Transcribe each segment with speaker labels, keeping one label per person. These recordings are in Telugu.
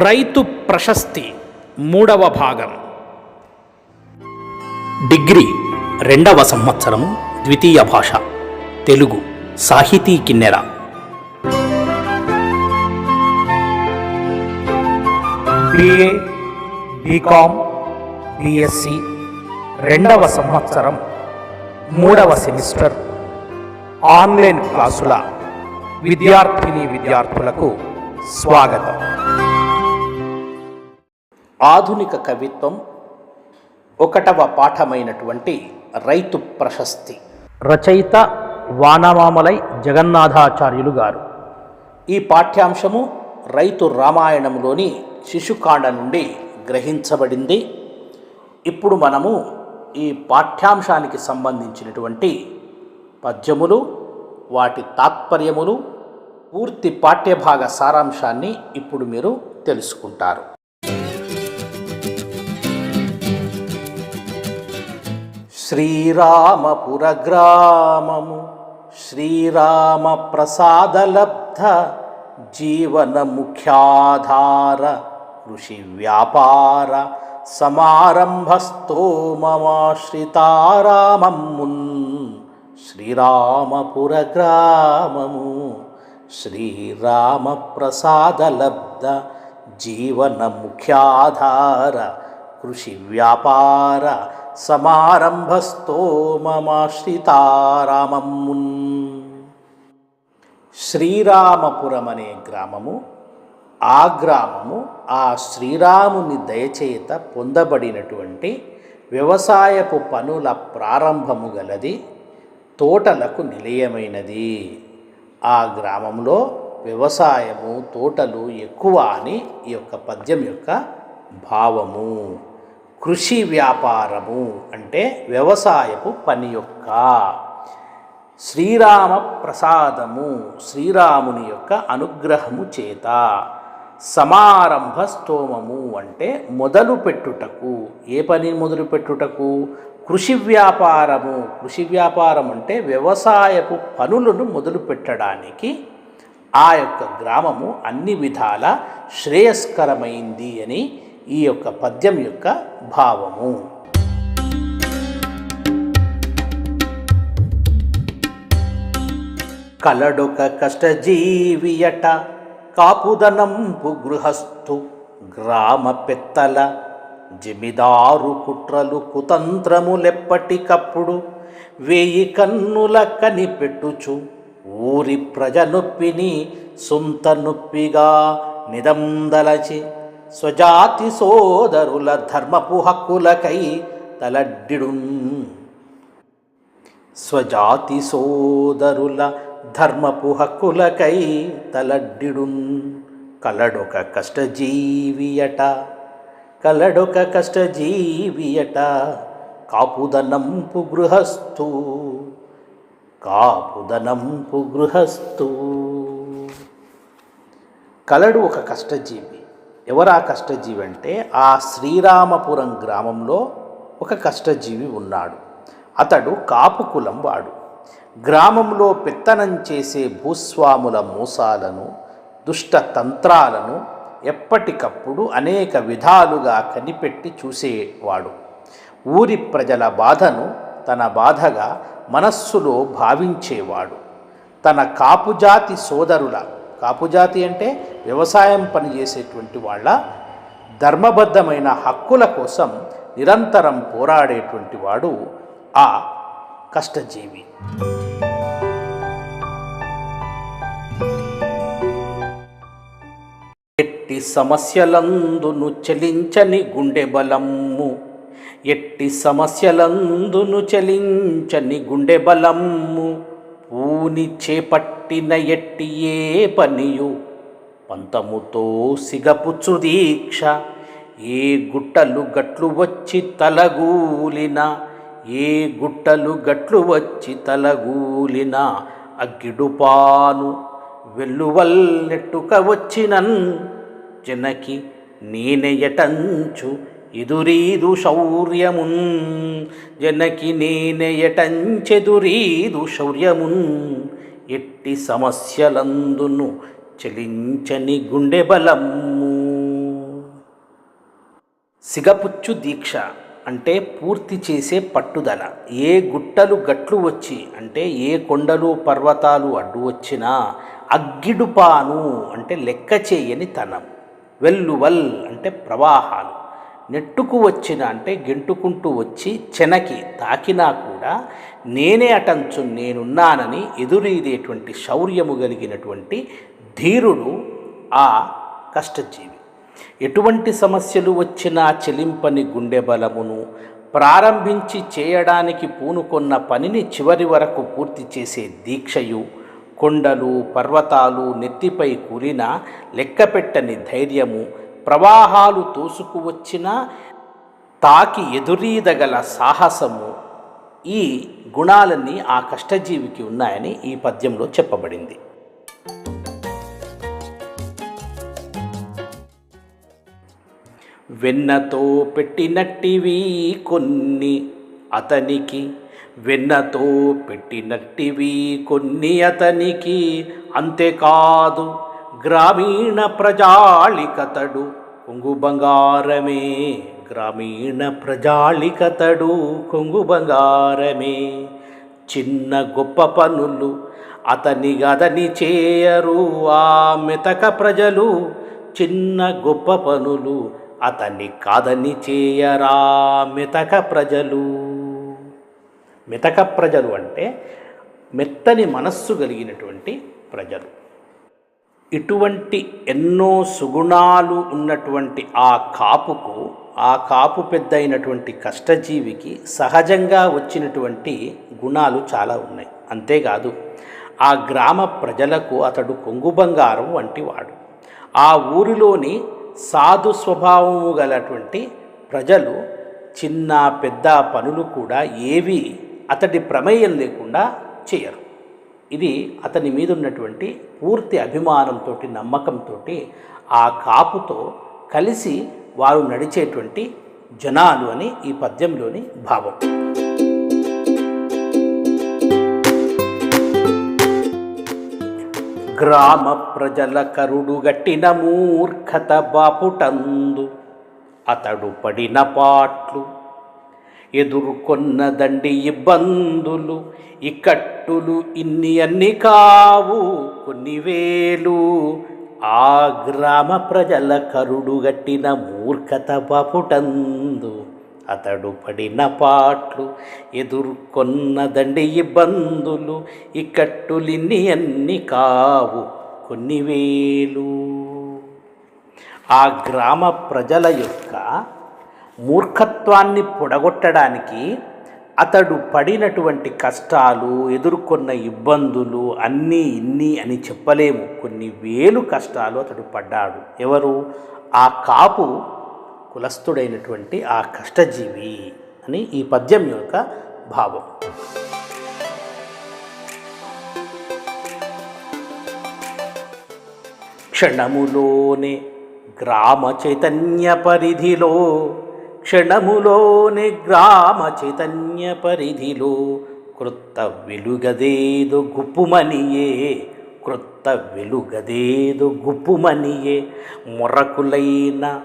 Speaker 1: రైతు ప్రశస్తి మూడవ భాగం. డిగ్రీ రెండవ సంవత్సరం ద్వితీయ భాష తెలుగు సాహితీ కిన్నెర. బిఏ బీకామ్ బిఎస్సి రెండవ సంవత్సరం మూడవ సెమిస్టర్. ఆన్లైన్ క్లాసుల విద్యార్థిని విద్యార్థులకు స్వాగతం. ఆధునిక కవిత్వం ఒకటవ పాఠమైనటువంటి రైతు ప్రశస్తి. రచయిత వానమామలై జగన్నాథాచార్యులు గారు. ఈ పాఠ్యాంశము రైతు రామాయణంలోని శిశుకాండ నుండి గ్రహించబడింది. ఇప్పుడు మనము ఈ పాఠ్యాంశానికి సంబంధించినటువంటి పద్యములు వాటి తాత్పర్యములు పూర్తి పాఠ్యభాగ సారాంశాన్ని ఇప్పుడు మీరు తెలుసుకుంటారు. శ్రీరామపురగ్రామము శ్రీరామ ప్రసాదలబ్ధ జీవన ముఖ్యాధార కృషి వ్యాపార సమారంభస్తోమమాశ్రితారామమ్మున్ శ్రీరామపుర శ్రీరామపురగ్రామము శ్రీరామ ప్రసాదలబ్ధ జీవన ముఖ్యాధార కృషి వ్యాపార సమారంభస్తోమమాశ్రితారామమ్మున్ శ్రీరామపురం అనే గ్రామము ఆ గ్రామము ఆ శ్రీరాముని దయచేత పొందబడినటువంటి వ్యవసాయపు పనుల ప్రారంభము గలది తోటలకు నిలయమైనది. ఆ గ్రామంలో వ్యవసాయము తోటలు ఎక్కువ అని ఈ యొక్క పద్యం యొక్క భావము. కృషి వ్యాపారము అంటే వ్యవసాయపు పని యొక్క శ్రీరామ ప్రసాదము శ్రీరాముని యొక్క అనుగ్రహము చేత సమారంభ స్తోమము అంటే మొదలు పెట్టుటకు. ఏ పని మొదలు పెట్టుటకు? కృషి వ్యాపారము. కృషి వ్యాపారం అంటే వ్యవసాయపు పనులను మొదలు పెట్టడానికి ఆ యొక్క గ్రామము అన్ని విధాల శ్రేయస్కరమైంది అని ఈ యొక్క పద్యం యొక్క భావము. కలడొక కష్టజీవియట కాపుదనంపు గృహస్థు గ్రామ పెత్తల జమిదారు కుట్రలు కుతంత్రములెప్పటికప్పుడు వేయి కన్నుల కనిపెట్టుచు ఊరి ప్రజ నొప్పిని సొంత నొప్పిగా నిదందలచి స్వజాతి సోదరుల ధర్మపు హక్కులకై తలడ్డిడున్ స్వజాతి సోదరుల ధర్మపు హక్కులకై తలడ్డిడున్ కలడొక కష్టజీవియట కలడొక కష్టజీవియట కాపుదనంపు గృహస్థు కాపుదనంపు గృహస్థు. కలడు ఒక కష్టజీవి ఎవరా కష్టజీవి అంటే ఆ శ్రీరామపురం గ్రామంలో ఒక కష్టజీవి ఉన్నాడు. అతడు కాపు కులం వాడు. గ్రామంలో పెత్తనం చేసే భూస్వాముల మోసాలను దుష్ట తంత్రాలను ఎప్పటికప్పుడు అనేక విధాలుగా కనిపెట్టి చూసేవాడు. ఊరి ప్రజల బాధను తన బాధగా మనస్సులో భావించేవాడు. తన కాపుజాతి సోదరుల కాపుజాతి అంటే వ్యవసాయం పనిచేసేటువంటి వాళ్ళ ధర్మబద్ధమైన హక్కుల కోసం నిరంతరం పోరాడేటువంటి వాడు ఆ కష్టజీవి. ఎట్టి సమస్యలందును చలించని గుండె బలమ్ము ఎట్టి సమస్యలందును చలించని గుండె బలమ్ము పూని చేపట్టి పట్టిన ఏ పనియు. పంతముతో సిగపుచ్చు దీక్ష. ఏ గుట్టలు గట్లు వచ్చి తలగూలిన. ఏ గుట్టలు గట్లు వచ్చి తలగూలిన. అగ్గిడుపాను వెల్లువల్లెట్టుక వచ్చినన్. జనకి నేనెయటంచు ఎదురీదు శౌర్యమున్. జనకి నేనెయటంచెదురీదు శౌర్యమున్. ఎట్టి సమస్యలందును చలించని గుండె బలము. సిగపుచ్చు దీక్ష అంటే పూర్తి చేసే పట్టుదల. ఏ గుట్టలు గట్లు వచ్చి అంటే ఏ కొండలు పర్వతాలు అడ్డు వచ్చినా అగ్గిడుపాను అంటే లెక్క చేయని తనం. వెల్లువల్ అంటే ప్రవాహాలు. నెట్టుకు వచ్చిన అంటే గెంటుకుంటూ వచ్చి చెనకి తాకినా కూడా నేనే అటంచు నేనున్నానని ఎదురీదేటువంటి శౌర్యము కలిగినటువంటి ధీరుడు ఆ కష్టజీవి. ఎటువంటి సమస్యలు వచ్చినా చెలింపని గుండె బలమును ప్రారంభించి చేయడానికి పూనుకొన్న పనిని చివరి వరకు పూర్తి చేసే దీక్షయు కొండలు పర్వతాలు నెత్తిపై కూలిన లెక్కపెట్టని ధైర్యము ప్రవాహాలు తోసుకువచ్చిన తాకి ఎదురీదగల సాహసము ఈ గుణాలన్నీ ఆ కష్టజీవికి ఉన్నాయని ఈ పద్యంలో చెప్పబడింది. వెన్నతో పెట్టినట్టివి కొన్ని అతనికి వెన్నతో పెట్టినట్టివి కొన్ని అతనికి అంతేకాదు. గ్రామీణ ప్రజాళికతడు. కొంగు బంగారమే గ్రామీణ ప్రజాళికతడు. కొంగు బంగారమే చిన్న గొప్ప పనులు అతని గదని చేయరు. ఆ మెతక ప్రజలు చిన్న గొప్ప పనులు అతన్ని కాదని చేయరా మెతక ప్రజలు. మెతక ప్రజలు అంటే మెత్తని మనస్సు కలిగినటువంటి ప్రజలు. ఇటువంటి ఎన్నో సుగుణాలు ఉన్నటువంటి ఆ కాపుకు ఆ కాపు పెద్ద అయినటువంటి కష్టజీవికి సహజంగా వచ్చినటువంటి గుణాలు చాలా ఉన్నాయి. అంతేకాదు ఆ గ్రామ ప్రజలకు అతడు కొంగు బంగారం వంటి వాడు. ఆ ఊరిలోని సాధు స్వభావము గలటువంటి ప్రజలు చిన్న పెద్ద పనులు కూడా ఏవి అతడి ప్రమేయం లేకుండా చేయరు. ఇది అతని మీద ఉన్నటువంటి పూర్తి అభిమానంతో నమ్మకంతో ఆ కాపుతో కలిసి వారు నడిచేటువంటి జనాలు అని ఈ పద్యంలోని భావం. గ్రామ ప్రజల కరుడు గట్టిన మూర్ఖత బాపుటందు. అతడు పడిన పాట్లు ఎదుర్కొన్న దండి ఇబ్బందులు ఇక్కట్టులు ఇన్ని అన్ని కావు కొన్ని వేలు. ఆ గ్రామ ప్రజల కరుడు గట్టిన మూర్ఖత బాపుటందు. అతడు పడిన పాట్లు ఎదుర్కొన్న దండి ఇబ్బందులు ఇక్కట్టులిన్ని అన్ని కావు కొన్ని వేలు. ఆ గ్రామ ప్రజల యొక్క మూర్ఖత్వాన్ని పొడగొట్టడానికి అతడు పడినటువంటి కష్టాలు ఎదుర్కొన్న ఇబ్బందులు అన్నీ ఇన్ని అని చెప్పలేము. కొన్ని వేలు కష్టాలు అతడు పడ్డాడు. ఎవరు? ఆ కాపు కులస్థుడైనటువంటి ఆ కష్టజీవి అని ఈ పద్యం యొక్క భావం. క్షణములోనే గ్రామ చైతన్య పరిధిలో క్షణములోనే గ్రామ చైతన్య పరిధిలో క్రొత్త వెలుగదేదో గుప్పుమనియే క్రొత్త వెలుగదేదో గుప్పుమనియే. మొరకులైన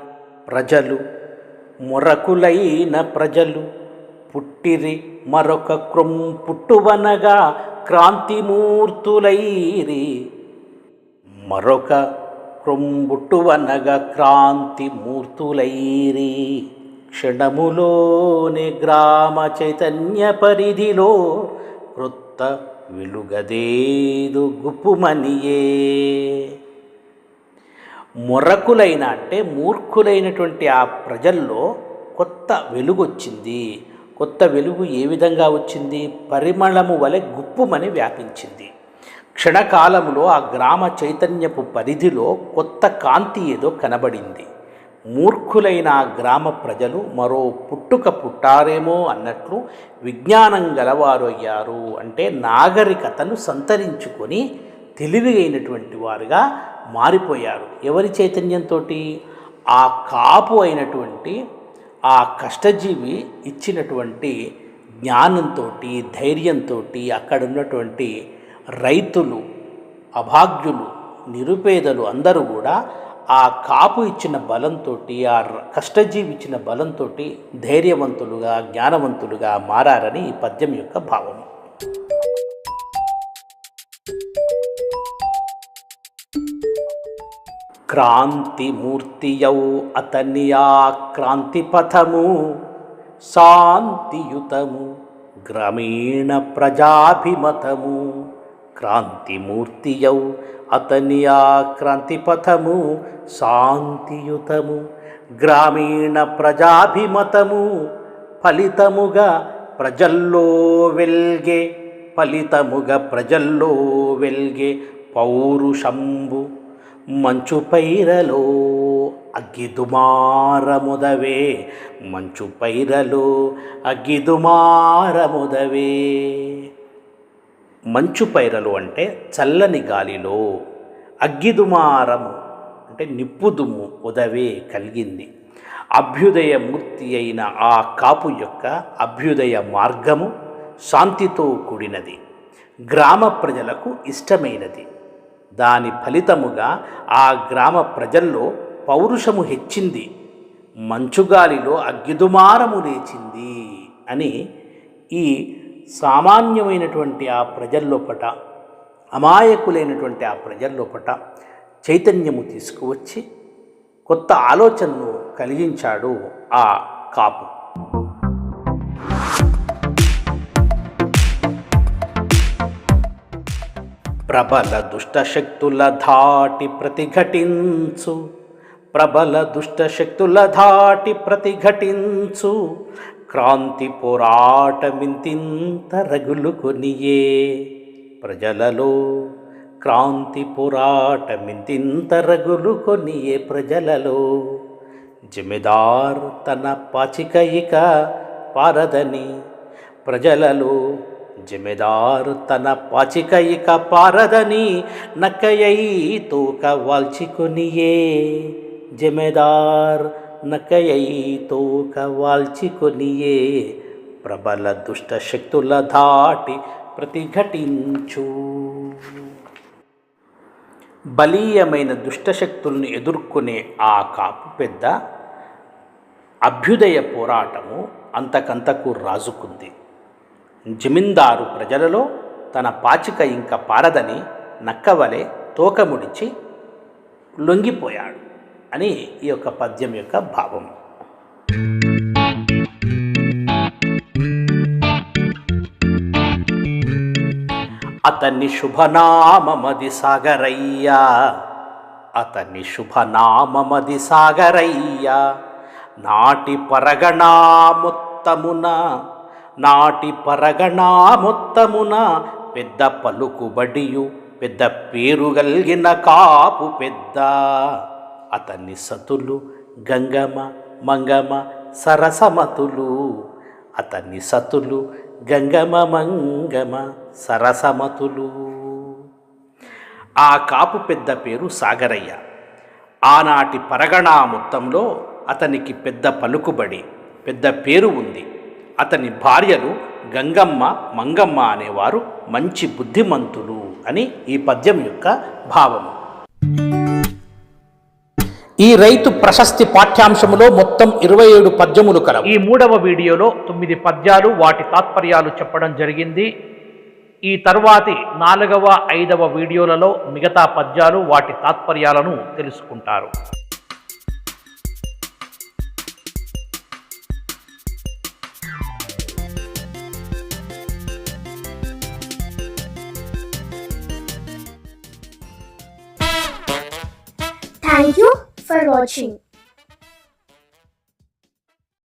Speaker 1: ప్రజలు మొరకులైన ప్రజలు పుట్టిరి మరొక క్రొం పుట్టువనగా క్రాంతిమూర్తులైరి. మరొక క్రొంబుట్టువనగా క్రాంతి మూర్తులైరి క్షణములోని గ్రామ చైతన్య పరిధిలో క్రొత్త వెలుగదేదు గుప్పుమనియే. మొరకులైన అంటే మూర్ఖులైనటువంటి ఆ ప్రజల్లో కొత్త వెలుగొచ్చింది. కొత్త వెలుగు ఏ విధంగా వచ్చింది? పరిమళము వలె గుప్పుమని వ్యాపించింది. క్షణకాలములో ఆ గ్రామ చైతన్యపు పరిధిలో కొత్త కాంతి ఏదో కనబడింది. మూర్ఖులైన గ్రామ ప్రజలు మరో పుట్టుక పుట్టారేమో అన్నట్లు విజ్ఞానం గలవారు అయ్యారు. అంటే నాగరికతను సంతరించుకొని తెలివిగైనటువంటి వారుగా మారిపోయారు. ఎవరి చైతన్యంతో ఆ కాపు అయినటువంటి ఆ కష్టజీవి ఇచ్చినటువంటి జ్ఞానంతో ధైర్యంతో అక్కడ ఉన్నటువంటి రైతులు అభాగ్యులు నిరుపేదలు అందరూ కూడా ఆ కాపు ఇచ్చిన బలంతో ఆ ర- కష్టజీవి ఇచ్చిన బలంతో ధైర్యవంతులుగా జ్ఞానవంతులుగా మారారని ఈ పద్యం యొక్క భావము క్రాంతిమూర్తియౌ అతనియా క్రాంతి పథము శాంతియుతము గ్రామీణ ప్రజాభిమతము. క్రాంతిమూర్తియౌ. అతని ఆ శాంతియుతము. గ్రామీణ ప్రజాభిమతము ఫలితముగా ప్రజల్లో వెల్గే ఫలితముగా ప్రజల్లో వెల్గే పౌరుషంబు. మంచు పైరలో అగ్గిదుమారముదవే మంచు పైరలో అగ్గిదుమారముదవే. మంచు పైరలు అంటే చల్లని గాలిలో అగ్గిదుమారం అంటే నిప్పు దుమ్ము ఉదవే కలిగింది. అభ్యుదయ మూర్తి అయిన ఆ కాపు యొక్క అభ్యుదయ మార్గము శాంతితో కూడినది. గ్రామ ప్రజలకు ఇష్టమైనది. దాని ఫలితముగా ఆ గ్రామ ప్రజల్లో పౌరుషము హెచ్చింది. మంచుగాలిలో అగ్గిదుమారము లేచింది అని ఈ సామాన్యమైనటువంటి ఆ ప్రజల్లోపట అమాయకులైనటువంటి ఆ ప్రజల్లోపట చైతన్యము తీసుకువచ్చి కొత్త ఆలోచనను కలిగించాడు ఆ కాపు. ప్రబల దుష్టశక్తుల ధాటి ప్రతిఘటించు ప్రబల దుష్టశక్తుల ధాటి ప్రతిఘటించు క్రాంతి పోరాటమింతింత రగులు కొనియే ప్రజలలో క్రాంతి పోరాటమింతింత రగులు కొనియే ప్రజలలో జమీదార్ తన పాచిక ఇక పారదని ప్రజలలో జమీదారు తన పాచిక ఇక పారదని నక్కయ్యి తోక వాల్చికొనియే జమిదార్ నకయైతోక వాల్చికొనియే ప్రబల దుష్ట శక్తుల దాటి ప్రతిఘటించు. బలీయమైన దుష్టశక్తుల్ని ఎదుర్కొనే ఆ కాపు పెద్ద అభ్యుదయ పోరాటము అంతకంతకు రాజుకుంది. జమీందారు ప్రజలలో తన పాచిక ఇంక పారదని నక్కవలే తోకముడిచి లొంగిపోయాడు. అని ఈ యొక్క పద్యం యొక్క భావం. అతన్ని శుభనామమది సాగరయ్యా. అతన్ని శుభనామమది సాగరయ్యా. నాటి పరగణాముత్తమున నాటి పరగణాముత్తమున పెద్ద పలుకుబడియు పెద్ద పేరు కలిగిన కాపు పెద్ద. అతన్ని సతులు గంగమ్మ మంగమ్మ సరసమతులు. అతన్ని సతులు గంగమ మంగమ సరసమతులు. ఆ కాపు పెద్ద పేరు సాగరయ్య. ఆనాటి పరగణా మొత్తంలో అతనికి పెద్ద పలుకుబడి పెద్ద పేరు ఉంది. అతని భార్యలు గంగమ్మ మంగమ్మ అనేవారు మంచి బుద్ధిమంతులు అని ఈ పద్యం యొక్క భావము. ఈ రైతు ప్రశస్తి పాఠ్యాంశములో మొత్తం ఇరవై ఏడు పద్యములు కలవు.
Speaker 2: ఈ మూడవ వీడియోలో తొమ్మిది పద్యాలు వాటి తాత్పర్యాలు చెప్పడం జరిగింది. ఈ తర్వాతి నాలుగవ ఐదవ వీడియోలలో మిగతా పద్యాలు వాటి తాత్పర్యాలను తెలుసుకుంటారు.
Speaker 3: 邀请